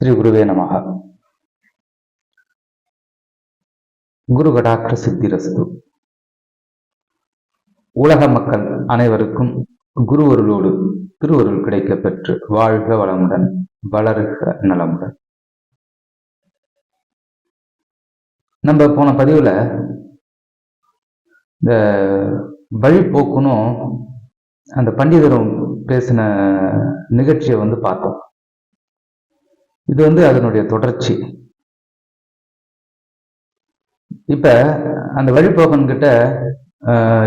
ஸ்ரீ குருவே நமக. குரு கடாட்ச சித்திரஸ்து. உலக மக்கள் அனைவருக்கும் குருவருளோடு திருவருள் கிடைக்க பெற்று வாழ்க வளமுடன் வளருக நலமுடன். நம்ம போன பதிவுல இந்த வழி போக்குனும் அந்த பண்டிதரும் பேசின நிகழ்ச்சியை வந்து பார்த்தோம். இது வந்து அதனுடைய தொடர்ச்சி. இப்ப அந்த வழிபோக்கன் கிட்ட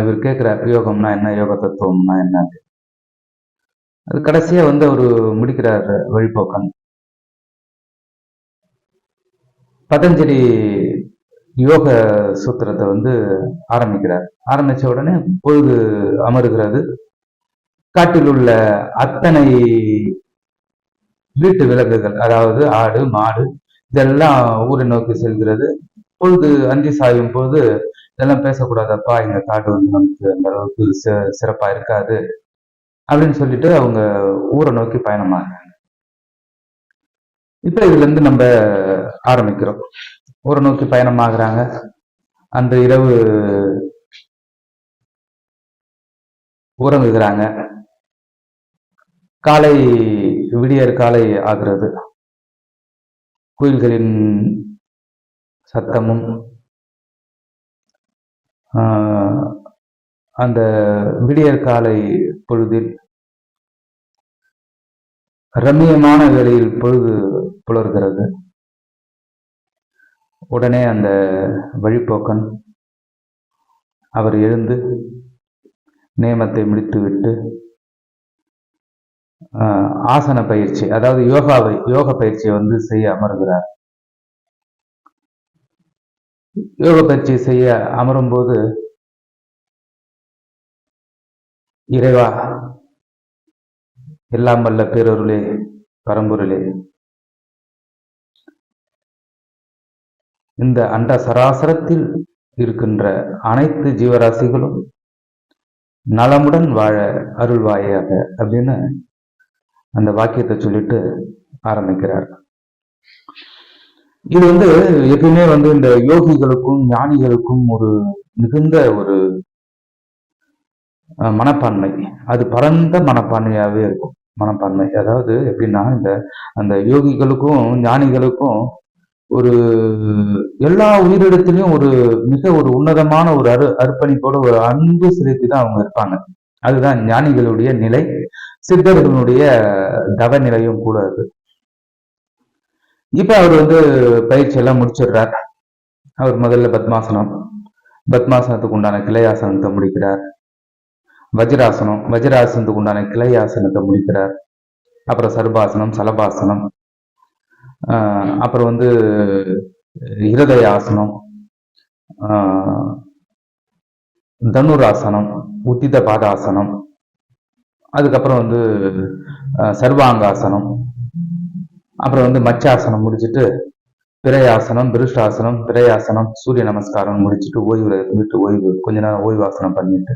இவர் கேட்கிறார் யோகம்னா என்ன யோக தத்துவம்னா என்ன அது கடைசியா வந்து அவரு முடிக்கிறார் வழிபோக்கன் பதஞ்சலி யோக சூத்திரத்தை வந்து ஆரம்பிக்கிறார். ஆரம்பிச்ச உடனே பொழுது அமருகிறது. காட்டில் உள்ள அத்தனை வீட்டு விலங்குகள் அதாவது ஆடு மாடு இதெல்லாம் ஊரை நோக்கி செல்கிறது. பொழுது அந்தி சாயும் போது இதெல்லாம் பேசக்கூடாதப்பா எங்க காடு வந்து நமக்கு அந்த அளவுக்கு சிறப்பா இருக்காது அப்படின்னு சொல்லிட்டு அவங்க ஊரை நோக்கி பயணமாகிறாங்க இப்ப இதுல இருந்து நம்ம ஆரம்பிக்கிறோம். ஊரை நோக்கி பயணமாகறாங்க. அந்த இரவு உறங்குகிறாங்க. காலை விடியற் காலை ஆகிறது. குயில்களின் சத்தமும் அந்த விடியற் காலை பொழுதில் ரம்மியமான வேளையில் பொழுது புலர்கிறது. உடனே அந்த வழிப்போக்கன் அவர் எழுந்து நியமத்தை முடித்துவிட்டு ஆசன பயிற்சி அதாவது யோகாவை யோக பயிற்சியை வந்து செய்ய அமர்கிறார். யோக பயிற்சி செய்ய அமரும்போது இறைவா எல்லாம் வல்ல பேரொருளே பரம்பொருளே. இந்த அண்ட சராசரத்தில் இருக்கின்ற அனைத்து ஜீவராசிகளும் நலமுடன் வாழ அருள்வாயாக அப்படின்னு அந்த வாக்கியத்தை சொல்லிட்டு ஆரம்பிக்கிறார். இது வந்து எப்பயுமே வந்து இந்த யோகிகளுக்கும் ஞானிகளுக்கும் ஒரு மிகுந்த ஒரு மனப்பான்மை. அது பரந்த மனப்பான்மையாவே இருக்கும். மனப்பான்மை. அதாவது எப்படின்னா இந்த அந்த யோகிகளுக்கும் ஞானிகளுக்கும் ஒரு எல்லா உயிரிடத்திலையும் ஒரு மிக ஒரு உன்னதமான ஒரு அரு அர்ப்பணிப்போட ஒரு அன்பு செலுத்தி தான் அவங்க இருப்பாங்க. அதுதான் ஞானிகளுடைய நிலை. சித்தர்களுடைய தவ நிலையும் கூட அது. இப்ப அவர் வந்து பயிற்சி எல்லாம் முடிச்சிடுறார். அவர் முதல்ல பத்மாசனம் பத்மாசனத்துக்கு உண்டான கிளையாசனத்தை முடிக்கிறார். வஜ்ராசனம் வஜ்ராசனத்துக்கு உண்டான கிளையாசனத்தை முடிக்கிறார். அப்புறம் சர்பாசனம் சலபாசனம் அப்புறம் வந்து இருதயாசனம் தனுராசனம் உத்தித பாதாசனம் அதுக்கப்புறம் வந்து சர்வாங்காசனம். அப்புறம் வந்து மச்சாசனம் முடிச்சுட்டு பிரயாசனம் பிருஷ்டாசனம் பிரயாசனம் சூரிய நமஸ்காரம் முடிச்சுட்டு ஓய்வுல இருந்துட்டு ஓய்வு கொஞ்ச நேரம் ஓய்வாசனம் பண்ணிட்டு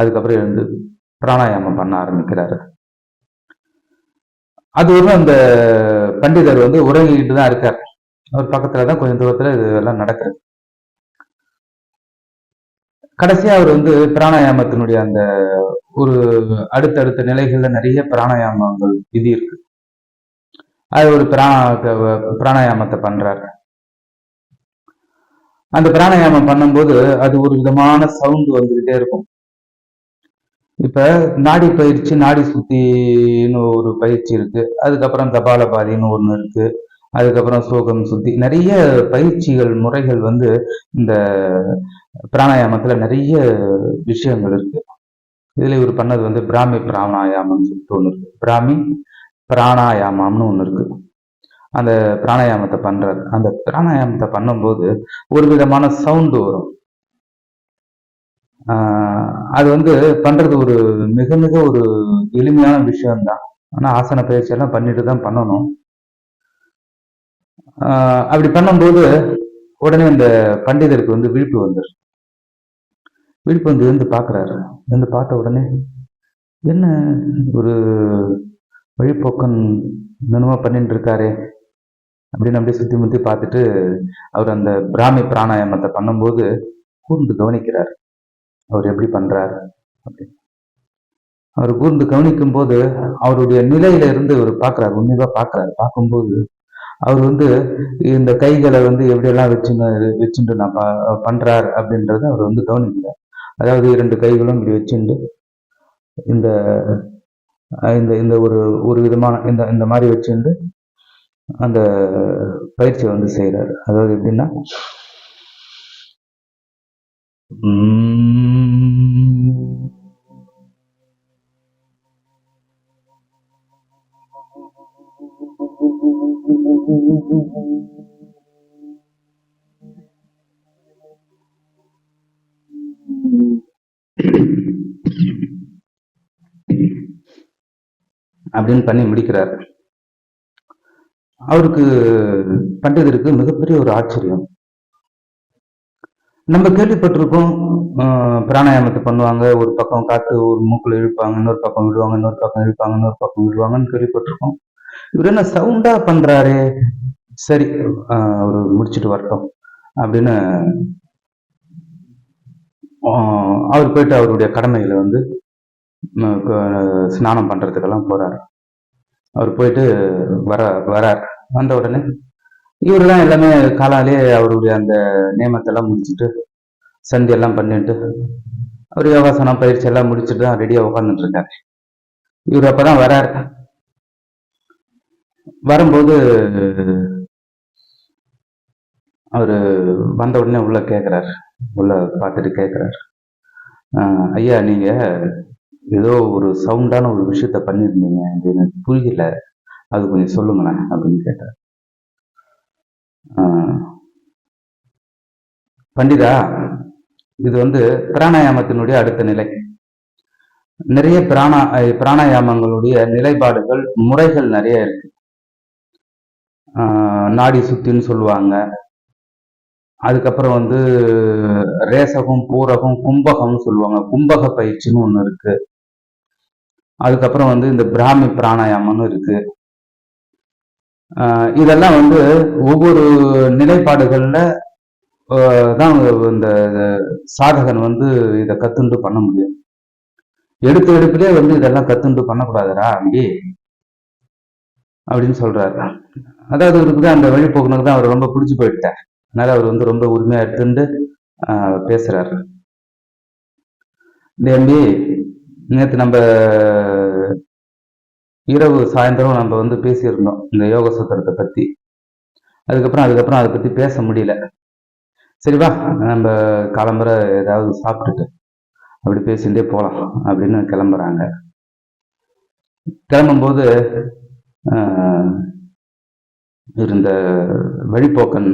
அதுக்கப்புறம் எழுந்து பிராணாயாமம் பண்ண ஆரம்பிக்கிறாரு. அது வந்து அந்த பண்டிதர் வந்து உறங்கிக்கிட்டு தான் இருக்கார். அவர் பக்கத்துல தான் கொஞ்சம் தூரத்துல இதெல்லாம் நடக்குது. கடைசியா அவர் வந்து பிராணாயாமத்தினுடைய அந்த ஒரு அடுத்தடுத்த நிலைகள்ல நிறைய பிராணாயாமங்கள் விதி இருக்கு. அது ஒரு பிராண பிராணாயாமத்தை பண்றாரு. அந்த பிராணாயாமம் பண்ணும்போது அது ஒரு விதமான சவுண்ட் வந்துகிட்டே இருக்கும். இப்ப நாடி பயிற்சி நாடி சுத்தின்னு ஒரு பயிற்சி இருக்கு. அதுக்கப்புறம் கபாலபாதின்னு ஒண்ணு இருக்கு. அதுக்கப்புறம் சோகம் சுத்தி நிறைய பயிற்சிகள் முறைகள் வந்து இந்த பிராணாயாமத்துல நிறைய விஷயங்கள் இருக்கு. இதுல இவர் பண்ணது வந்து பிராமி பிராணாயாமம்னு சொல்லிட்டு ஒன்று இருக்கு. பிராமி பிராணாயாமம்னு ஒன்று இருக்கு. அந்த பிராணாயாமத்தை பண்றாரு அந்த பிராணாயாமத்தை பண்ணும்போது ஒரு விதமான சவுண்டு வரும். ஆஹ் அது வந்து பண்றது ஒரு மிக மிக ஒரு எளிமையான விஷயம்தான். ஆனா ஆசன பயிற்சி எல்லாம் பண்ணிட்டு தான் பண்ணணும். ஆஹ் அப்படி பண்ணும்போது உடனே அந்த பண்டிதருக்கு வந்து விழிப்பு வந்துரு விழிப்பு வந்து இருந்து பார்க்குறாரு. இருந்து பார்த்த உடனே என்ன ஒரு வழிப்போக்கன் என்னமோ பண்ணிட்டு இருக்காரே அப்படின்னு அப்படியே சுற்றி முத்தி பார்த்துட்டு அவர் அந்த பிராமி பிராணாயாமத்தை பண்ணும்போது கூர்ந்து கவனிக்கிறார். அவர் எப்படி பண்ணுறார் அப்படின்னு. அவர் கூர்ந்து கவனிக்கும் போது அவருடைய நிலையில இருந்து அவர் பார்க்குறாரு. உண்மையா பார்க்குறாரு. பார்க்கும்போது அவர் வந்து இந்த கைகளை வந்து எப்படியெல்லாம் வச்சுன்னு வச்சுட்டு நான் ப- பண்றார் அப்படின்றத அவர் வந்து கவனிக்கிறார். அதாவது இரண்டு கைகளும் இப்படி வச்சுட்டு இந்த இந்த இந்த ஒரு ஒரு விதமான இந்த இந்த மாதிரி வச்சுட்டு அந்த பயிற்சியை வந்து செய்கிறார் அதாவது எப்படின்னா அப்படின்னு பண்ணி முடிக்கிறார். அவருக்கு பண்டிதருக்கு மிகப்பெரிய ஒரு ஆச்சரியம். நம்ம கேள்விப்பட்டிருக்கோம் ஆஹ் பிராணாயாமத்தை பண்ணுவாங்க ஒரு பக்கம் காத்து ஒரு மூக்குல இழுப்பாங்க இன்னொரு பக்கம் விடுவாங்க இன்னொரு பக்கம் இழுப்பாங்க இன்னொரு பக்கம் விடுவாங்கன்னு கேள்விப்பட்டிருக்கோம். இவர் என்ன சவுண்டா பண்றாரு? சரி அவர் முடிச்சுட்டு முடிச்சிட்டு வரட்டும் அப்படின்னு அவர் போயிட்டு அவருடைய கடமைகளை வந்து ஸ்நானம் பண்றதுக்கெல்லாம் போறாரு. அவர் போயிட்டு வர வரார். வந்த உடனே இவர் தான் எல்லாமே காலாலே அவருடைய அந்த நியமத்தெல்லாம் முடிச்சுட்டு சந்தி எல்லாம் பண்ணிட்டு அவர் யோகாசனம் பயிற்சி எல்லாம் முடிச்சுட்டு தான் ரெடியாக உட்காந்துட்டு இருக்காரு. இவர் அப்பதான் வரார். வரும்போது அவர் வந்த உடனே உள்ள கேட்குறாரு உள்ள பார்த்துட்டு கேட்குறாரு ஐயா நீங்க ஏதோ ஒரு சவுண்டான ஒரு விஷயத்த பண்ணியிருந்தீங்க இது எனக்கு புரியல. அது கொஞ்சம் சொல்லுங்களேன் அப்படின்னு கேட்டார். பண்டிதா இது வந்து பிராணாயாமத்தினுடைய அடுத்த நிலை. நிறைய பிராணா பிராணாயாமங்களுடைய நிலைப்பாடுகள் முறைகள் நிறைய இருக்கு. நாடி சுத்தின்னு சொல்லுவாங்க. அதுக்கப்புறம் வந்து ரேசகம் பூரகம் கும்பகம்னு சொல்லுவாங்க. கும்பக பயிற்சின்னு ஒன்று இருக்கு. அதுக்கப்புறம் வந்து இந்த பிராமி பிராணாயாமம்னு இருக்கு. இதெல்லாம் வந்து ஒவ்வொரு நிலைப்பாடுகளில் தான் இந்த சாதகன் வந்து இதை கத்துண்டு பண்ண முடியும். எடுத்த எடுப்பிலே வந்து இதெல்லாம் கத்துண்டு பண்ணக்கூடாதுடா அம்பி அப்படின்னு சொல்றாரு. அதாவது அவருக்கு தான் அந்த வழிபோக்குனுக்கு தான் அவர் ரொம்ப பிடிச்சி போயிட்டார். அதனால அவர் வந்து ரொம்ப உரிமையா எடுத்துட்டு ஆஹ் பேசுறாரு. தேம்பி நேற்று நம்ம இரவு சாயந்தரம் நம்ம வந்து பேசியிருந்தோம் இந்த யோக சூத்திரத்தை பத்தி. அதுக்கப்புறம் அதுக்கப்புறம் அதை பத்தி பேச முடியல. சரி வா நம்ம கிளம்புற ஏதாவது சாப்பிட்டுட்டு அப்படி பேசிகிட்டே போகலாம் அப்படின்னு கிளம்புறாங்க. கிளம்பும்போது இருந்த வழிப்போக்கன்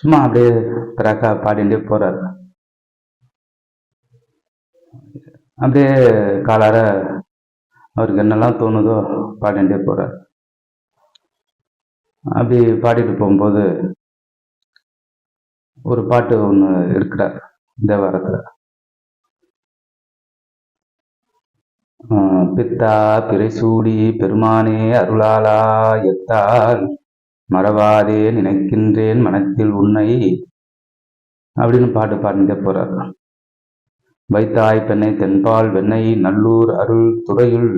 சும்மா அப்படியே திராக்கா பாடிண்டே போறார். அப்படியே காலார அவருக்கு என்னெல்லாம் தோணுதோ பாடிண்டே போறார். அப்படி பாடிட்டு போகும்போது ஒரு பாட்டு ஒன்று இருக்கிறார் தேவாரத்தில் பித்தா பிறைசூடி பெருமானே அருளாலா எத்தால் மறவாதே நினைக்கின்றேன் மனத்தில் உன்னை அப்படின்னு பாட்டு பாடிட்டே போறார். வைத்தாய் பெண்ணை தென்பால் வெண்ணை நல்லூர் அருள் துறையுள்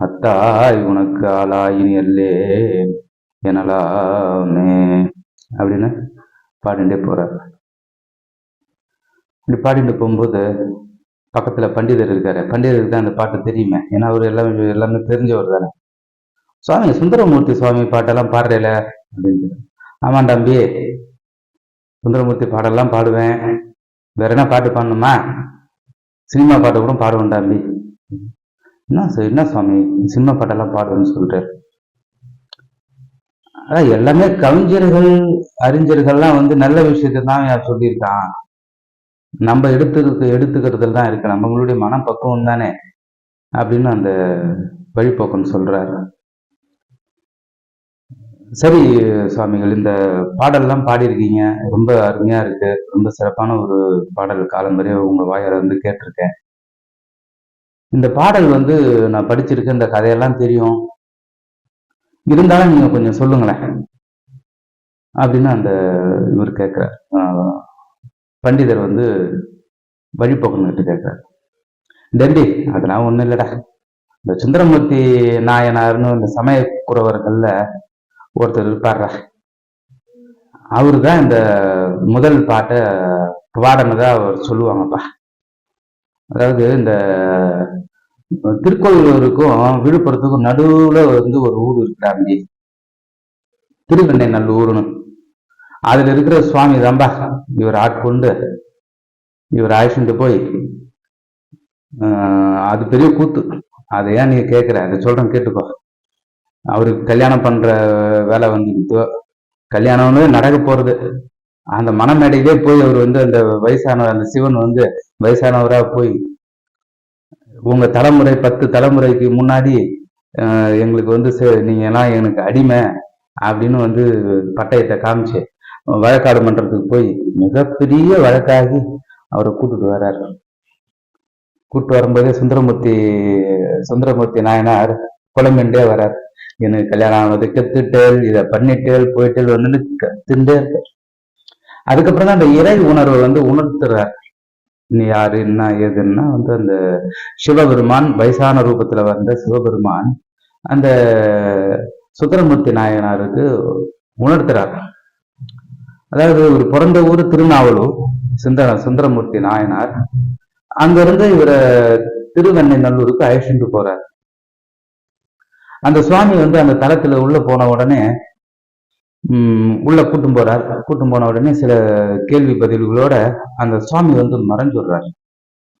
அத்தாய் உனக்கு ஆளாயினி அல்லே எனலாமே அப்படின்னு பாடிண்டே போறார். இப்படி பாடிட்டு போகும்போது பக்கத்துல பண்டிதர் இருக்காரு. பண்டிதருக்கு தான் அந்த பாட்டு தெரியுமே. ஏன்னா அவர் எல்லாமே எல்லாமே தெரிஞ்சவர் தானே சுவாமி சுந்தரமூர்த்தி சுவாமி பாட்டெல்லாம் பாடுறேல அப்படின்னு ஆமாம் தம்பி. சுந்தரமூர்த்தி பாடெல்லாம் பாடுவேன். வேற என்ன பாட்டு பாடணுமா? சினிமா பாட்டு கூட பாடுவேன் தம்பி. என்ன சார் என்ன சுவாமி சினிமா பாட்டெல்லாம் பாடுவேன்னு சொல்லிட்டு அதான் எல்லாமே கவிஞர்கள் அறிஞர்கள்லாம் வந்து நல்ல விஷயத்தை தான் யார் சொல்லியிருக்கான். நம்ம எடுத்துருக்கு எடுத்துக்கிறதுல தான் இருக்கு. நம்மளுடைய மனப்பக்குவம் தானே அப்படின்னு அந்த வழிபோக்கன் சொல்றாரு. சரி சுவாமிகள் இந்த பாடல்லாம் பாடியிருக்கீங்க. ரொம்ப அருமையா இருக்கு. ரொம்ப சிறப்பான ஒரு பாடல். காலம்பரிய உங்க வாயால வந்து கேட்டிருக்கேன். இந்த பாடல் வந்து நான் படிச்சிருக்கேன் இந்த கதையெல்லாம் தெரியும். இருந்தாலும் நீங்க கொஞ்சம் சொல்லுங்களேன். அப்படின்னு அந்த இவர் கேட்கிறார். பண்டிதர் வந்து வழிபோக்கன்கிட்ட கேட்குறாரு. டெல்லி அதெல்லாம் ஒன்றும் இல்லைடா. இந்த சுந்தரமூர்த்தி நாயனார்னு இந்த சமய குறவர்களில் ஒருத்தர் இருப்பார்ரா. அவரு தான் இந்த முதல் பாட்டை பாடினதா அவர் சொல்லுவாங்கப்பா. அதாவது இந்த திருக்கோவிலூருக்கும் விழுப்புரத்துக்கும் நடுவில் வந்து ஒரு ஊர் இருக்கிறாங்க திருவெண்ணை நல்லூர்னு அதில் இருக்கிற சுவாமி ரம்பா இவர் ஆட்கொண்டு இவர் அழைச்சிட்டு போய். அது பெரிய கூத்து. அதை ஏன் நீ கேட்குற? அதை சொல்கிறேன் கேட்டுக்கோ. அவருக்கு கல்யாணம் பண்ணுற வேலை வந்து கல்யாணம்னு நடக்க போகிறது அந்த மனமேடையிலே போய் அவர் வந்து அந்த வயசானவர் அந்த சிவன் வந்து வயசானவராக போய் உங்க தலைமுறை பத்து தலைமுறைக்கு முன்னாடி எங்களுக்கு வந்து சே- நீங்க எல்லாம் எனக்கு அடிமை அப்படின்னு வந்து பட்டயத்தை காமிச்சு வழக்காடு மன்றத்துக்கு போய் மிகப்பெரிய வழக்காகி அவரை கூட்டுட்டு வர்றார். கூட்டு வரும்போதே சுந்தரமூர்த்தி சுந்தரமூர்த்தி நாயனார் புலம்பின்றே வர்றார். எனக்கு கல்யாணம் ஆனது கத்துட்டேல் இதை பண்ணிட்டேல் போயிட்டேல் வந்து கத்துட்டே இருக்க அதுக்கப்புறம் தான் அந்த இறை உணர்வை வந்து உணர்த்துறார். நீ யாரு என்ன ஏதுன்னா வந்து அந்த சிவபெருமான் வயசான ரூபத்துல வந்த சிவபெருமான் அந்த சுந்தரமூர்த்தி நாயனாருக்கு உணர்த்துறார். அதாவது இவர் பிறந்த ஊர் திருநாவலூர் சுந்தர சுந்தரமூர்த்தி நாயனார். அங்கிருந்து இவரை திருவெண்ணை நல்லூருக்கு அழைச்சிட்டு போறார். அந்த சுவாமி வந்து அந்த தளத்துல உள்ள போன உடனே உம் உள்ள கூட்டும் போறார். கூட்டும் போன உடனே சில கேள்வி பதில்களோட அந்த சுவாமி வந்து மறைஞ்சுடுறார்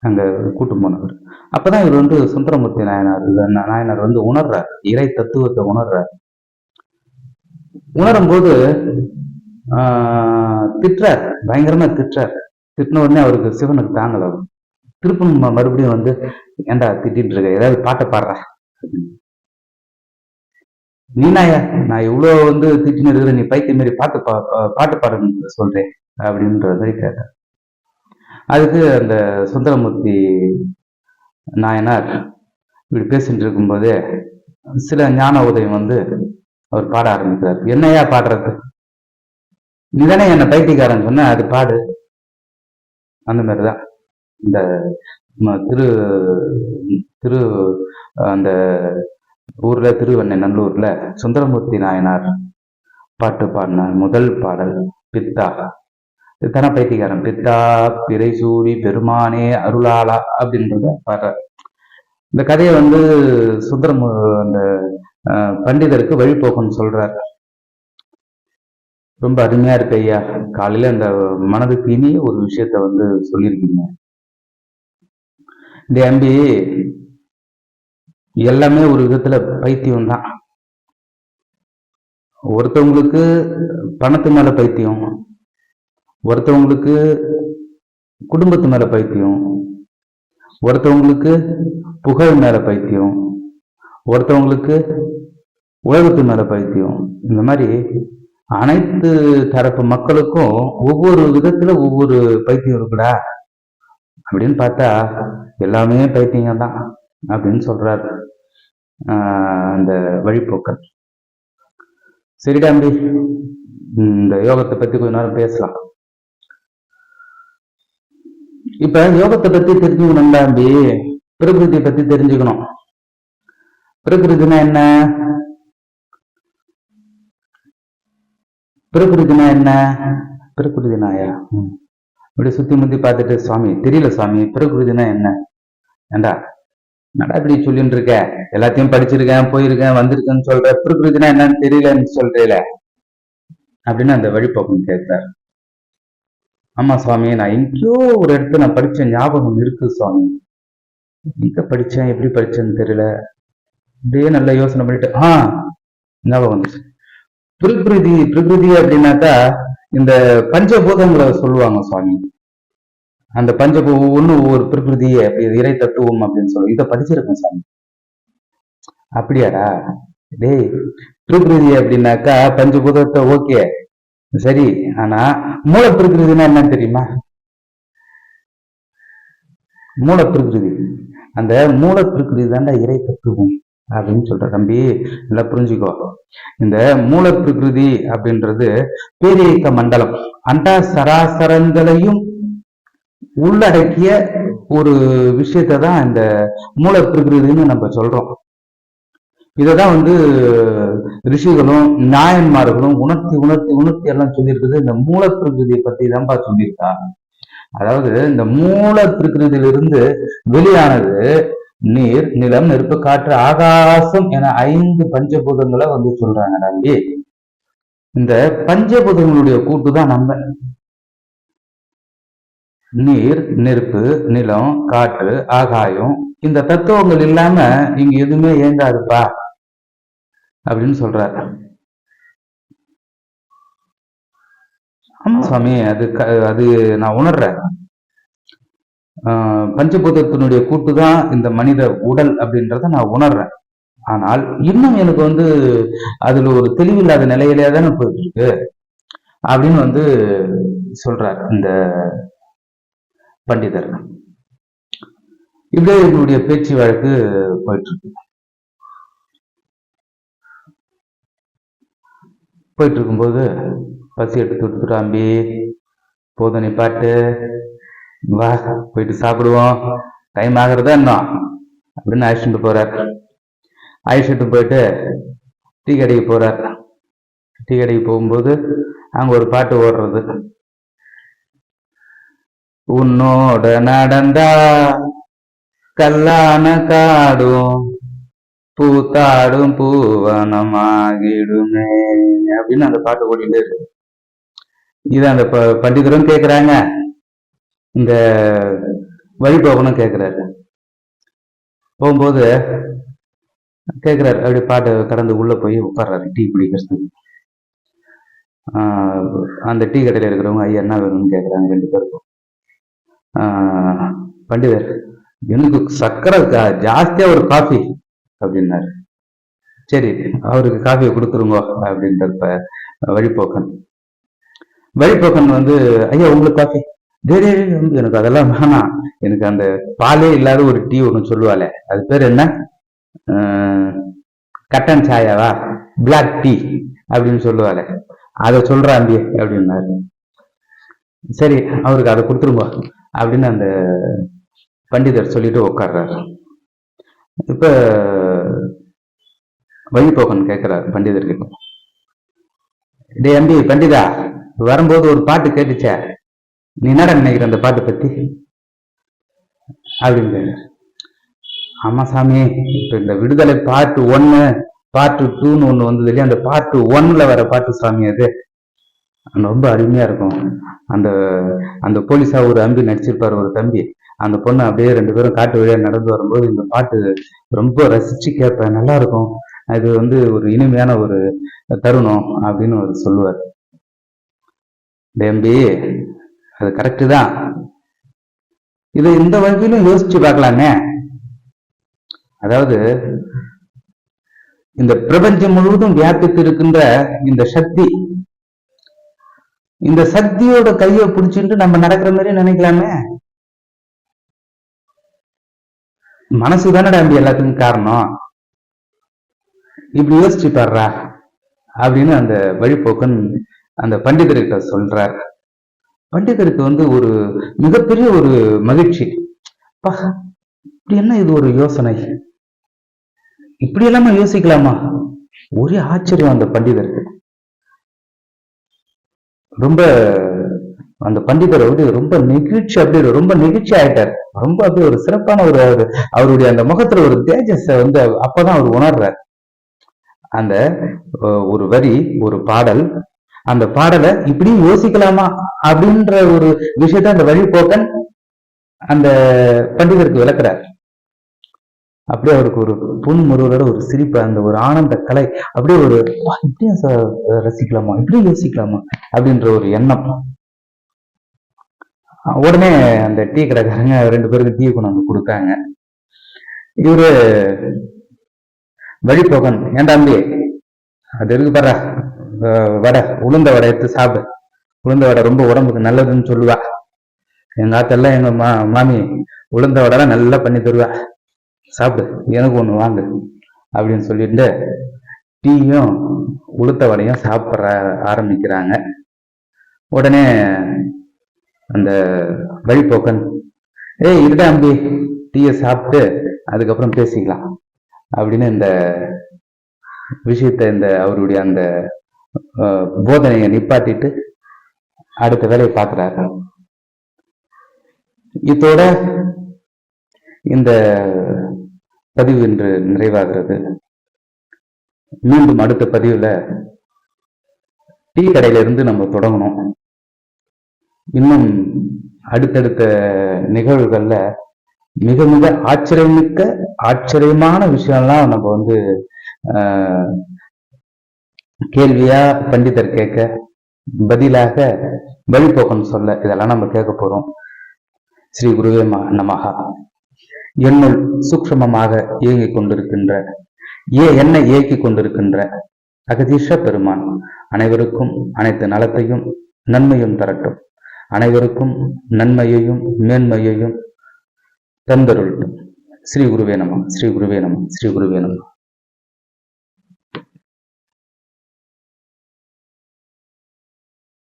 அங்க கூட்டும் போனவர். அப்பதான் இவர் வந்து சுந்தரமூர்த்தி நாயனார் நாயனார் வந்து உணர்றார். இறை தத்துவத்தை உணர்றார். உணரும் போது திட்டுறார். பயங்கரமா திட்டுறார். திட்டின உடனே அவருக்கு சிவனுக்கு தாங்கல அவர். திருப்பம் மறுபடியும் வந்து ஏன்டா திட்டிட்டு இருக்க? ஏதாவது பாட்டை பாடுற? நீனாயா நான் இவ்வளவு வந்து திட்டின்னு இருக்கிற நீ பைத்தியம் மாரி பாட்டு பா பாட்டு பாடணும்னு சொல்றேன் அப்படின்ற மாதிரி கேட்டார். அதுக்கு அந்த சுந்தரமூர்த்தி நாயனார் இப்படி பேசிட்டு இருக்கும்போதே சில ஞான உதயம் வந்து அவர் பாட ஆரம்பிக்கிறார். என்னையா பாடுறது? நீதானே என்ன பைத்தியக்காரன் சொன்ன அது பாடு. அந்த மாதிரிதான். இந்த திரு திரு அந்த ஊர்ல திருவண்ணை நல்லூர்ல சுந்தரமூர்த்தி நாயனார் பாட்டு பாடின முதல் பாடல் பித்தா. இதுதானே பைத்தியக்காரன்? பித்தா பிறை சூடி பெருமானே அருளாளா அப்படின்றத பாடுற இந்த கதையை வந்து சுந்தரம் அந்த அஹ், பண்டிதருக்கு வழிபோக்குன்னு சொல்றாரு. ரொம்ப அருமையா இருக்கு ஐயா. காலையில அந்த மனதுக்கு இனிய ஒரு விஷயத்த வந்து சொல்லியிருக்கீங்க. இந்த அம்பி எல்லாமே ஒரு விதத்துல பைத்தியம் தான். ஒருத்தவங்களுக்கு பணத்து மேல பைத்தியம் ஒருத்தவங்களுக்கு குடும்பத்து மேல பைத்தியம் ஒருத்தவங்களுக்கு புகழ் மேல பைத்தியம் ஒருத்தவங்களுக்கு உலகத்து மேல பைத்தியம். இந்த மாதிரி அனைத்து தரப்பு மக்களுக்கும் ஒவ்வொரு விதத்துல ஒவ்வொரு பைத்தியம் இருக்குடா. அப்படின்னு பார்த்தா எல்லாமே பைத்தியம் தான் அப்படின்னு சொல்றாரு. ஆஹ் அந்த வழிபோக்கன் சரிடாம்பி இந்த யோகத்தை பத்தி கொஞ்ச நேரம் பேசலாம். இப்ப யோகத்தை பத்தி தெரிஞ்சுக்கணும் தாம்பி. பிரகிருதியை பத்தி தெரிஞ்சுக்கணும். பிரகிருதினா என்ன? பிரகிருதினா என்ன? பிரகிருதினாயா ம். இப்படி சுத்தி முத்தி பார்த்துட்டு சுவாமி தெரியல சுவாமி பிறகுருதினா என்ன? ஏண்டா நடா இப்படி சொல்லிட்டு இருக்க? எல்லாத்தையும் படிச்சிருக்கேன் போயிருக்கேன் வந்திருக்கேன்னு சொல்ற பிரகிருதினா என்னன்னு தெரியலன்னு சொல்றேல? அப்படின்னு அந்த வழிபோக்கம் கேட்கிறார் ஆமா சுவாமி நான் எங்கேயோ ஒரு இடத்துல நான் படிச்ச ஞாபகம் இருக்கு சுவாமி. எங்க படிச்சேன் எப்படி படிச்சேன்னு தெரியல. அப்படியே நல்லா யோசனை பண்ணிட்டு ஆ ஞாபகம் வந்துச்சு. பிரகிருதி பிரகிருதி அப்படின்னாக்கா இந்த பஞ்சபூதங்களை சொல்லுவாங்க சுவாமி. அந்த பஞ்சபூ ஒண்ணு ஒவ்வொரு பிரகிருதி அப்படி இறை தத்துவம் அப்படின்னு சொல்லி இதை படிச்சிருக்கேன் சாமி அப்படியாடா? டேய் பிரகிருதி அப்படின்னாக்கா பஞ்சபூதத்தை ஓகே. சரி ஆனா மூல பிரகிருதினா என்னன்னு தெரியுமா? மூல பிரகிருதி அந்த மூல பிரகிருதி தாண்டா இறை தத்துவம். அப்படின்னு சொல்ற தம்பி நல்லா புரிஞ்சுக்கோ. இந்த மூல பிரகிருதி அப்படின்றது பேரியக்க மண்டலம். அண்டா சராசரங்களையும் உள்ளடக்கிய ஒரு விஷயத்தை தான் இந்த மூல பிரகிருதின்னு நம்ம சொல்றோம். இதைதான் வந்து ரிஷிகளும் நாயன்மார்களும் உணர்த்தி உணர்த்தி உணர்த்தி எல்லாம் சொல்லியிருக்குது. இந்த மூல பிரகிருதியை பத்தி தான்ப்பா சொல்லியிருக்காங்க அதாவது இந்த மூல பிரகிருதியிலிருந்து வெளியானது நீர் நிலம் நெருப்பு காற்று ஆகாசம் என ஐந்து பஞ்சபூதங்களை வந்து சொல்றாங்க நம்பி இந்த பஞ்சபூதங்களுடைய கூட்டு தான் நம்ம. நீர் நெருப்பு நிலம் காற்று ஆகாயம் இந்த தத்துவங்கள் இல்லாம இங்க எதுவுமே இயங்காதுப்பா அப்படின்னு சொல்றாரு. ஆமா சுவாமி அது க- அது நான் உணர்றேன். பஞ்சபூதத்தினுடைய கூட்டு தான் இந்த மனித உடல் அப்படின்றத நான் உணர்றேன். ஆனால் இன்னும் எனக்கு வந்து அதுல ஒரு தெளிவில்லாத நிலையிலே தானே போயிட்டு இருக்கு அப்படின்னு வந்து சொல்றார் இந்த பண்டிதர். இப்படியே என்னுடைய பேச்சு வழக்கு போயிட்டு இருக்கு போயிட்டு இருக்கும்போது பசி எடுத்து விட்டுட்டு அம்பி போதனை பாட்டு வா போயிட்டு சாப்பிடுவோம். டைம் ஆகுறதா இன்னும் அப்படின்னு அழைச்சிட்டு போறார். அழைச்சிட்டு போயிட்டு டீ கடைக்கு போறார். டீ கடைக்கு போகும்போது அங்க ஒரு பாட்டு ஓடுறது. உன்னோட நடந்தா கல்லான காடும் பூத்தாடும் பூவனமாகிடுமே. அப்படின்னு அந்த பாட்டு ஓடிட்டு இருக்கு. இது அந்த ப- பண்டிதரும் கேக்குறாங்க. இந்த வழிபோகணும் கேட்குறாரு போகும்போது கேட்குறாரு அப்படி பாட்டு கடந்து உள்ளே போய் உட்கார்றாரு டீ குடிக்கிறதுக்கு. அந்த டீ கடையில் இருக்கிறவங்க ஐயா என்ன வேணும்னு கேட்குறாங்க ரெண்டு பேருக்கும். பண்டிதர் எனக்கு சக்கரை ஜா- ஒரு காஃபி அப்படின்னாரு. சரி அவருக்கு காஃபியை கொடுத்துருங்கோ அப்படின்றப்ப வழிபோக்கன். வழிபோக்கன் வந்து ஐயா உங்களுக்கு காஃபி டேய் வந்து எனக்கு அதெல்லாம் வேணாம். எனக்கு அந்த பாலே இல்லாத ஒரு டீ ஒன்று சொல்லுவாளே. அது பேர் என்ன? கட்டன் சாயாவா? பிளாக் டீ அப்படின்னு சொல்லுவாளே. அதை சொல்றா அம்பி அப்படின்னாரு. சரி அவருக்கு அதை கொடுத்துருங்க அப்படின்னு அந்த பண்டிதர் சொல்லிட்டு உட்கார்றாரு. இப்ப வழிபோகன் கேட்கிறார் பண்டிதர்கிட்ட. டே அம்பி பண்டிதா வரும்போது ஒரு பாட்டு கேட்டுச்சே. நீ என்னடா நினைக்கிற அந்த பாட்டை பத்தி அப்படின்னு ஆமா சாமி இப்ப இந்த விடுதலை பாட்டு ஒன்னு பாட்டு டூன்னு ஒண்ணு வந்தது இல்லையா? அந்த பாட்டு ஒன்ல வர பாட்டு சாமி அது. அது ரொம்ப அருமையா இருக்கும். அந்த அந்த போலீஸா ஒரு அம்பி நடிச்சிருப்பாரு ஒரு தம்பி. அந்த பொண்ணு அப்படியே ரெண்டு பேரும் காட்டு வழியா நடந்து வரும்போது இந்த பாட்டு ரொம்ப ரசிச்சு கேட்பேன். நல்லா இருக்கும். அது வந்து ஒரு இனிமையான ஒரு தருணம் அப்படின்னு அவர் சொல்லுவார். தம்பி அது கரெக்டு தான். இது இந்த வகையிலும் யோசிச்சு பார்க்கலாமே. அதாவது இந்த பிரபஞ்சம் முழுவதும் வியாபித்து இருக்கின்ற இந்த சக்தி இந்த சக்தியோட கையை பிடிச்சிட்டு நம்ம நடக்கிற மாதிரி நினைக்கலாமே. மனசு தானடா அப்படி எல்லாத்துக்கும் காரணம்? இப்படி யோசிச்சு பாடுறா அப்படின்னு அந்த வழிபோக்கன் அந்த பண்டிதர்கிட்ட சொல்றார். பண்டிதருக்கு வந்து ஒரு மிகப்பெரிய ஒரு மகிழ்ச்சி. பா இப்படி என்ன இது ஒரு யோசனை? இப்படி எல்லாமே யோசிக்கலாமா? ஒரே ஆச்சரியம் அந்த பண்டிதருக்கு. ரொம்ப அந்த பண்டிதர் வந்து ரொம்ப நெகிழ்ச்சி அப்படியே ரொம்ப நெகிழ்ச்சி ஆயிட்டார். ரொம்ப அப்படியே ஒரு சிறப்பான ஒரு அவருடைய அந்த முகத்துல ஒரு தேஜஸ வந்து அப்பதான் அவர் உணர்றார். அந்த ஒரு வரி ஒரு பாடல் அந்த பாடலை இப்படியும் யோசிக்கலாமா அப்படின்ற ஒரு விஷயத்த அந்த வழிபோக்கன் அந்த பண்டிதருக்கு விளக்குறார். அப்படியே அவருக்கு ஒரு புன்முறுவலோட ஒரு சிரிப்பு அந்த ஒரு ஆனந்த கலை அப்படியே ஒரு இப்படியும் ரசிக்கலாமா? இப்படியும் யோசிக்கலாமா? அப்படின்ற ஒரு எண்ணம். உடனே அந்த டீ கடைக்காரங்க ரெண்டு பேருக்கு டீ கொண்டாந்து கொடுத்தாங்க. இவரு வழிபோகன் ஏன் தம்பி? அது இருக்கு பாரு வடை உளுந்த வடை எடுத்து சாப்பிடு. உளுந்த வடை ரொம்ப உடம்புக்கு நல்லதுன்னு சொல்லுவா. எங்க ஆத்தெல்லாம் எங்க மா மாமி உளுந்த வடைலாம் நல்லா பண்ணி தருவா. சாப்பிடு எனக்கு ஒன்று வாங்கு அப்படின்னு சொல்லிட்டு டீயும் உளுத்த வடையும் சாப்பிட்ற ஆரம்பிக்கிறாங்க. உடனே அந்த வழிபோக்கன் ஏய் இருடா அம்பி டீயை சாப்பிட்டு அதுக்கப்புறம் பேசிக்கலாம். அப்படின்னு இந்த விஷயத்த இந்த அவருடைய அந்த போதனையை நிப்பாட்டிட்டு அடுத்த வேலையை பார்க்குறாரு இதோட இந்த பதிவு இன்று நிறைவாகிறது. மீண்டும் அடுத்த பதிவுல டீ கடையில இருந்து நம்ம தொடங்கணும். இன்னும் அடுத்தடுத்த நிகழ்வுகள்ல மிக மிக ஆச்சரியமிக்க ஆச்சரியமான விஷயம்லாம் நம்ம வந்து ஆஹ், கேள்வியா பண்டிதர் கேட்க பதிலாக வழிபோக்கம் சொல்ல இதெல்லாம் நம்ம கேட்க போறோம். ஸ்ரீ குருவே ம- என்னுள் சூக்ஷமமாக இயங்கிக் கொண்டிருக்கின்ற ஏ என்னை இயக்கி கொண்டிருக்கின்ற அகதீஷ பெருமான். அனைவருக்கும் அனைத்து நலத்தையும் நன்மையும் தரட்டும். அனைவருக்கும் நன்மையையும் மேன்மையையும் தந்தருள். ஸ்ரீ குருவே நமம் ஸ்ரீ குருவே நமம் ஸ்ரீ குருவே நமம்